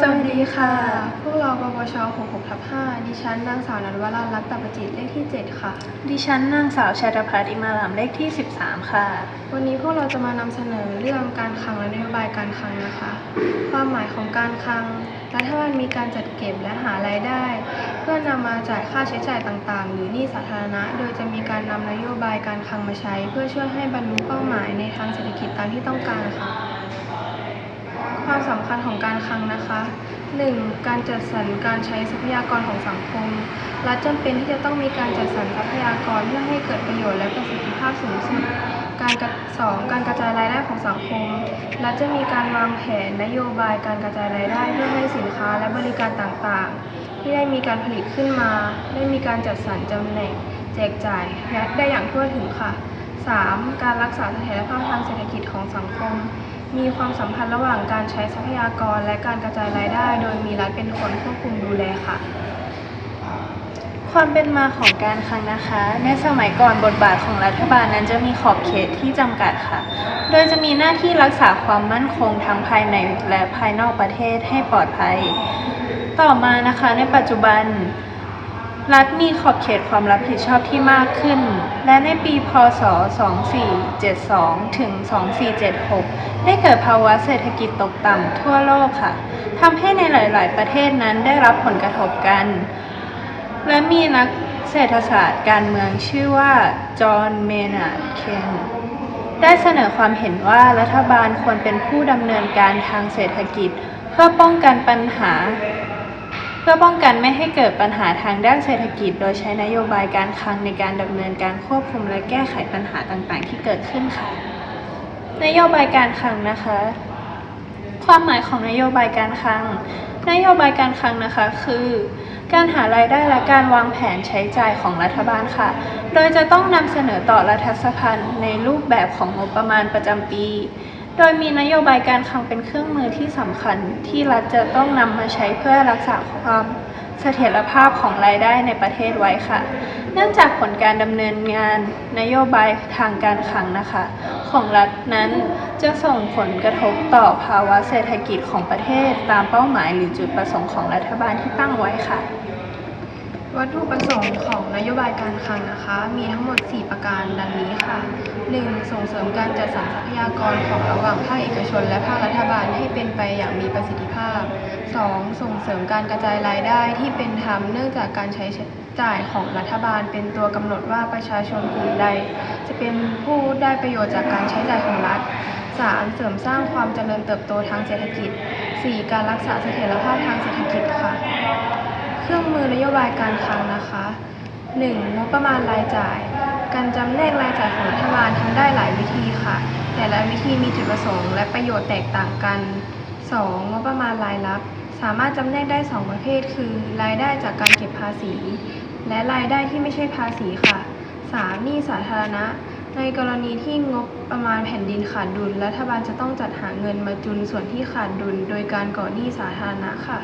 สวัสดีค่ะ พวกเราปวช66ทับ5ดิฉันนางสาวนันวรารัตน์ตัปจิตเลขที่ 7 ค่ะ ดิฉันนางสาวชัยพัฒน์อิมาลามเลขที่ 13 ค่ะ วันนี้พวกเราจะมานำเสนอเรื่องการคลังและนโยบายการคลังนะคะ ความหมายของการคลังรัฐบาลมีการจัดเก็บและหารายได้ เพื่อนำมาจ่ายค่าใช้จ่ายต่างๆ หรือหนี้สาธารณะ โดยจะมีการนำนโยบายการคลังมาใช้ เพื่อช่วยให้บรรลุเป้าหมายในทางเศรษฐกิจตามที่ต้องการค่ะ ความสำคัญของการคลังนะคะ 1. การจัดสรรการใช้ทรัพยากรของสังคม รัฐจำเป็นที่จะต้องมีการจัดสรรทรัพยากรเพื่อให้เกิดประโยชน์และประสิทธิภาพสูงสุด การกระสองการกระจายรายได้ของสังคม รัฐจะมีการวางแผนนโยบายการกระจายรายได้เพื่อให้สินค้าและบริการต่างๆ ที่ได้มีการผลิตขึ้นมา ได้มีการจัดสรรจำแหน่งแจกจ่ายและได้อย่างทั่วถึงค่ะ 3. การรักษาเสถียรภาพทางเศรษฐกิจของสังคม มีความสัมพันธ์ระหว่างการใช้ทรัพยากรและการกระจายรายได้ โดยมีรัฐเป็นคนควบคุมดูแลค่ะ ความเป็นมาของการคลังนะคะ ในสมัยก่อนบทบาทของรัฐบาลนั้นจะมีขอบเขตที่จำกัดค่ะ โดยจะมีหน้าที่รักษาความมั่นคงทั้งภายในและภายนอกประเทศให้ปลอดภัย ต่อมานะคะในปัจจุบัน รัฐมีขอบเขตความรับผิดชอบที่มากขึ้น และในปี พศ 2472 ถึง 2476 ได้เกิดภาวะเศรษฐกิจตกต่ำทั่วโลกค่ะ ทำให้ในหลาย ๆ ประเทศนั้นได้รับผลกระทบกัน และมีนักเศรษฐศาสตร์การเมืองชื่อว่า จอห์น เมนาร์ด เคนได้เสนอความเห็นว่ารัฐบาลควรเป็นผู้ดำเนินการทางเศรษฐกิจ เพื่อป้องกันปัญหา พื่อป้องกันไม่ให้เกิดปัญหาทางด้านเศรษฐกิจ โดยใช้นโยบายการคลังในการดำเนินการควบคุมและแก้ไขปัญหาต่างๆ ที่เกิดขึ้นค่ะ นโยบายการคลังนะคะ ความหมายของนโยบายการคลัง นโยบายการคลังนะคะ คือ การหารายได้และการวางแผนใช้จ่ายของรัฐบาลค่ะ โดยจะต้องนำเสนอต่อรัฐสภาในรูปแบบของงบประมาณประจำปี โดยมีนโยบายการคลังเป็นเครื่องมือที่สำคัญที่รัฐจะต้องนำมาใช้เพื่อรักษาความเสถียรภาพของรายได้ในประเทศไว้ค่ะ เนื่องจากผลการดำเนินงานนโยบายทางการคลังนะคะ ของรัฐนั้นจะส่งผลกระทบต่อภาวะเศรษฐกิจของประเทศตามเป้าหมายหรือจุดประสงค์ของรัฐบาลที่ตั้งไว้ค่ะ วัตถุประสงค์ของนโยบายการคลังนะคะ มีทั้งหมด 4 ประการดังนี้ค่ะ 1. ส่งเสริมการจัดสรรทรัพยากรของระหว่างภาคเอกชน และภาครัฐบาลให้เป็นไปอย่างมีประสิทธิภาพ 2. ส่งเสริมการกระจายรายได้ที่เป็นธรรมเนื่องจากการใช้จ่ายของรัฐบาล เป็นตัวกำหนดว่าประชาชนกลุ่มใด จะเป็นผู้ได้ประโยชน์จากการใช้จ่ายของรัฐ 3. เสริมสร้างความเจริญเติบโตทางเศรษฐกิจ 4. การรักษาเสถียรภาพทางเศรษฐกิจค่ะ เครื่องมือนโยบายการคลังนะคะ 1. งบประมาณรายจ่าย การจำแนกรายจ่ายของรัฐบาลทำได้หลายวิธีค่ะ แต่ละวิธีมีจุดประสงค์และประโยชน์แตกต่างกัน 2. งบประมาณรายรับ สามารถจำแนกได้ 2 ประเภท คือ รายได้จากการเก็บภาษี และรายได้ที่ไม่ใช่ภาษีค่ะ 3. หนี้สาธารณะ ในกรณีที่งบประมาณแผ่นดินขาดดุล รัฐบาลจะต้องจัดหาเงินมาจุนส่วนที่ขาดดุล โดยการก่อหนี้สาธารณะค่ะ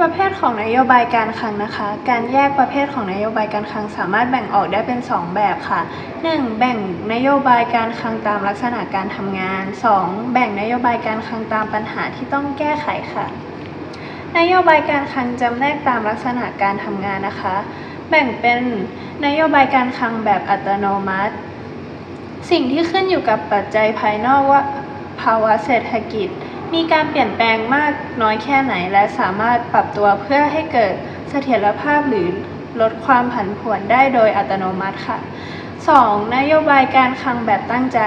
ประเภทของนโยบายการคลังนะคะ การแยกประเภทของนโยบายการคลังสามารถแบ่งออกได้เป็น 2 แบบค่ะ 1. แบ่งนโยบายการคลังตามลักษณะการทำงาน 2. แบ่งนโยบายการคลังตามปัญหาที่ต้องแก้ไขค่ะ นโยบายการคลังจำแนกตามลักษณะการทำงานนะคะ แบ่งเป็นนโยบายการคลังแบบอัตโนมัติ สิ่งที่ขึ้นอยู่กับปัจจัยภายนอกว่าภาวะเศรษฐกิจ มีการเปลี่ยนแปลงมากน้อยแค่ไหน และสามารถปรับตัวเพื่อให้เกิดเสถียรภาพหรือลดความผันผวนได้โดยอัตโนมัติค่ะ 2. นโยบายการคลังแบบตั้งใจ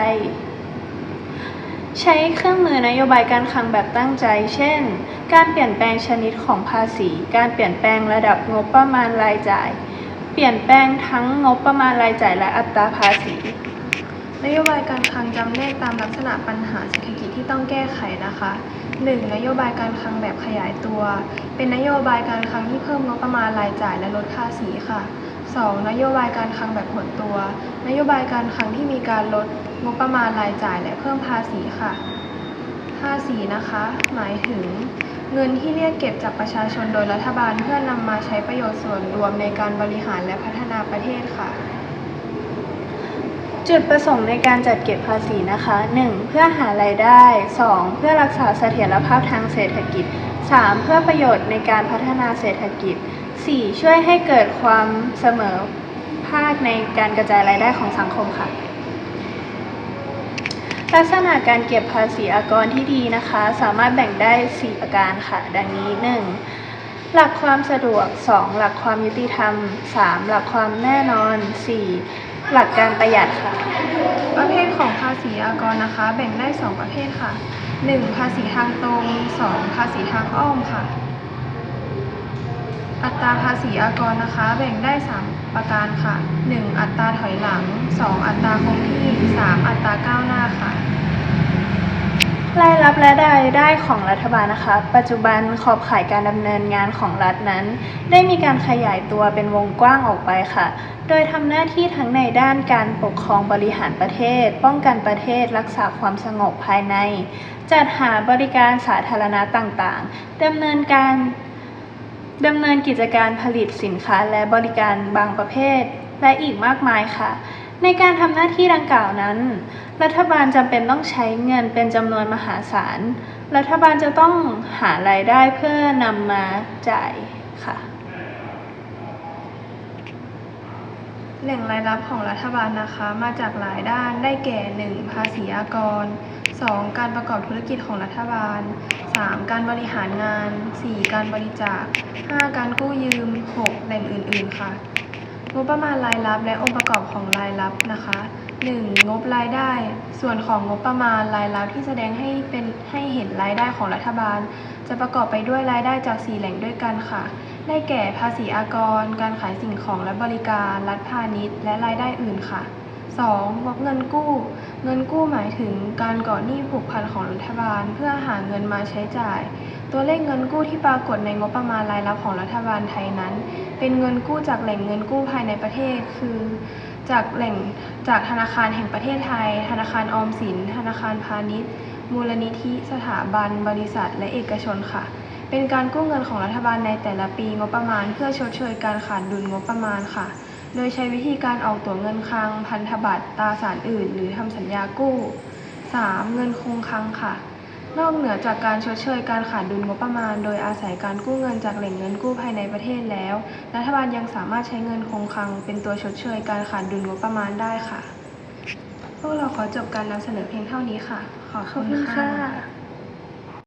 ใช้เครื่องมือนโยบายการคลังแบบตั้งใจ เช่น การเปลี่ยนแปลงชนิดของภาษี การเปลี่ยนแปลงระดับงบประมาณรายจ่าย เปลี่ยนแปลงทั้งงบประมาณรายจ่ายและอัตราภาษี นโยบายการคลังจำแนกตามลักษณะปัญหาเศรษฐกิจที่ต้องแก้ไขนะคะ 1. นโยบายการคลังแบบขยายตัว เป็นนโยบายการคลังที่เพิ่มงบประมาณรายจ่ายและลดภาษีค่ะ 2. นโยบายการคลังแบบหดตัว นโยบายการคลังที่มีการลดงบประมาณรายจ่ายและเพิ่มภาษีค่ะ ภาษีนะคะ หมายถึง เงินที่เรียกเก็บจากประชาชนโดยรัฐบาลเพื่อนำมาใช้ประโยชน์ส่วนรวมในการบริหารและพัฒนาประเทศค่ะ จุดประสงค์ในการจัดเก็บภาษีนะคะ 1. เพื่อหารายได้ 2. เพื่อรักษาเสถียรภาพทางเศรษฐกิจ 3. เพื่อประโยชน์ในการพัฒนาเศรษฐกิจ 4. ช่วยให้เกิดความเสมอภาคในการกระจายรายได้ของสังคมค่ะ ลักษณะการเก็บภาษีอากรที่ดีนะคะ สามารถแบ่งได้ 4 ประการค่ะ ดังนี้ 1. หลักความสะดวก 2. หลักความยุติธรรม 3. หลักความแน่นอน 4. หลักการประหยัดค่ะ ประเภทของภาษีอากรนะคะ แบ่งได้ 2 ประเภทค่ะ 1. ภาษีทางตรง 2. ภาษีทางอ้อมค่ะ อัตราภาษีอากรนะคะ แบ่งได้ 3 ประการค่ะ 1. อัตราถอยหลัง 2. อัตราคงที่ 3. อัตราก้าวหน้าค่ะ รายรับและรายได้ของรัฐบาลนะคะ ปัจจุบันขอบข่ายการดำเนินงานของรัฐนั้น ได้มีการขยายตัวเป็นวงกว้างออกไปค่ะ โดยทำหน้าที่ทั้งในด้านการปกครองบริหารประเทศ ป้องกันประเทศ รักษาความสงบภายใน จัดหาบริการสาธารณะต่างๆดำเนินการดำเนินกิจการผลิตสินค้าและบริการบางประเภท และอีกมากมายค่ะ ในการทำหน้าที่ดังกล่าวนั้น รัฐบาลจำเป็นต้องใช้เงินเป็นจำนวนมหาศาล รัฐบาลจะต้องหารายได้เพื่อนำมาจ่ายค่ะ แหล่งรายรับของรัฐบาลนะคะมาจากหลายด้านได้แก่ 1. ภาษีอากร 2. การประกอบธุรกิจของรัฐบาล 3. การบริหารงาน 4. การบริจาค 5. การกู้ยืม 6. แหล่งอื่น ๆ ค่ะ งบประมาณรายรับและองค์ประกอบของรายรับนะคะ 1. งบรายได้ ส่วนของงบประมาณรายรับที่แสดงให้เป็นให้เห็นรายได้ของรัฐบาล จะประกอบไปด้วยรายได้จาก 4 แหล่งด้วยกันค่ะ ได้แก่ภาษีอากร การขายสิ่งของและบริการ รัฐพาณิชย์ และรายได้อื่นค่ะ 2. งบเงินกู้ เงินกู้หมายถึงการก่อหนี้ผูกพันของรัฐบาล เพื่อหาเงินมาใช้จ่าย ตัวเลขเงินกู้ที่ปรากฏในงบประมาณรายรับของรัฐบาลไทยนั้น เป็นเงินกู้จากแหล่งเงินกู้ภายในประเทศ คือ จากแหล่งจากธนาคารแห่งประเทศไทย ธนาคารออมสิน ธนาคารพาณิชย์ มูลนิธิสถาบัน บริษัท และเอกชนค่ะเป็นการกู้เงินของรัฐบาลในแต่ละปีงบประมาณ เพื่อชดเชยการขาดดุลงบประมาณค่ะ โดยใช้วิธีการออกตั๋วเงินคลัง พันธบัตร ตราสารอื่น หรือทำสัญญากู้ 3. เงินคงคลังค่ะ นอกเหนือจากการชดเชยการขาดดุลงบประมาณ โดยอาศัยการกู้เงินจากแหล่งเงินกู้ภายในประเทศแล้ว รัฐบาลยังสามารถใช้เงินคงคลัง เป็นตัวชดเชยการขาดดุลงบประมาณได้ค่ะ พวกเราขอจบการนำเสนอเพียงเท่านี้ค่ะ ขอบขอบคุณค่ะ